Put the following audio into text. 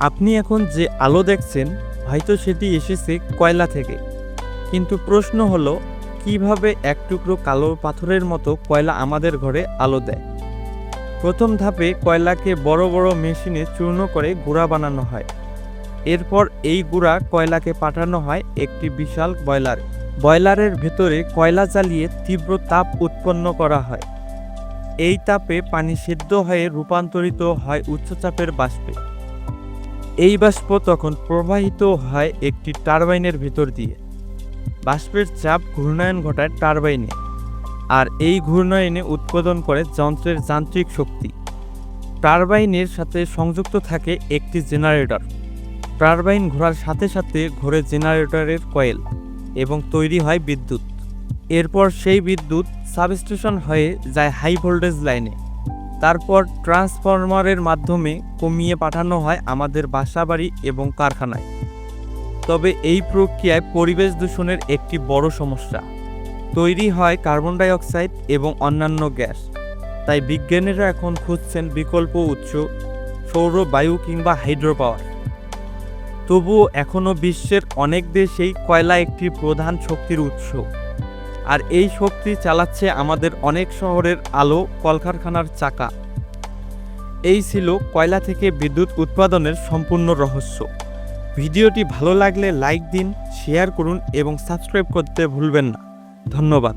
আপনি এখন যে আলো দেখছেন, হয়তো সেটি এসেছে কয়লা থেকে। কিন্তু প্রশ্ন হলো, কীভাবে এক টুকরো কালো পাথরের মতো কয়লা আমাদের ঘরে আলো দেয়? প্রথম ধাপে কয়লাকে বড় বড় মেশিনে চূর্ণ করে গুঁড়া বানানো হয়। এরপর এই গুঁড়া কয়লাকে পাঠানো হয় একটি বিশাল বয়লারে। বয়লারের ভেতরে কয়লা জ্বালিয়ে তীব্র তাপ উৎপন্ন করা হয়। এই তাপে পানি সিদ্ধ হয়ে রূপান্তরিত হয় উচ্চচাপের বাষ্পে। এই বাষ্প তখন প্রবাহিত হয় একটি টারবাইনের ভিতর দিয়ে। বাষ্পের চাপ ঘূর্ণায়ন ঘটায় টারবাইনে, আর এই ঘূর্ণায়নে উৎপাদন করে যন্ত্রের যান্ত্রিক শক্তি। টারবাইনের সাথে সংযুক্ত থাকে একটি জেনারেটর। টারবাইন ঘোরার সাথে সাথে ঘোরে জেনারেটরের কয়েল এবং তৈরি হয় বিদ্যুৎ। এরপর সেই বিদ্যুৎ সাবস্টেশন হয়ে যায় হাই ভোল্টেজ লাইনে। তারপর ট্রান্সফরমারের মাধ্যমে কমিয়ে পাঠানো হয় আমাদের বাসাবাড়ি এবং কারখানায়। তবে এই প্রক্রিয়ায় পরিবেশ দূষণের একটি বড় সমস্যা। তৈরি হয় কার্বন ডাই অক্সাইড এবং অন্যান্য গ্যাস। তাই বিজ্ঞানীরা এখন খুঁজছেন বিকল্প উৎস, সৌর, বায়ু কিংবা হাইড্রো পাওয়ার তবুও এখনও বিশ্বের অনেক দেশেই কয়লা একটি প্রধান শক্তির উৎস। আর এই শক্তি চালাচ্ছে আমাদের অনেক শহরের আলো, কলকারখানার চাকা। এই ছিল কয়লা থেকে বিদ্যুৎ উৎপাদনের সম্পূর্ণ রহস্য। ভিডিওটি ভালো লাগলে লাইক দিন, শেয়ার করুন এবং সাবস্ক্রাইব করতে ভুলবেন না। ধন্যবাদ।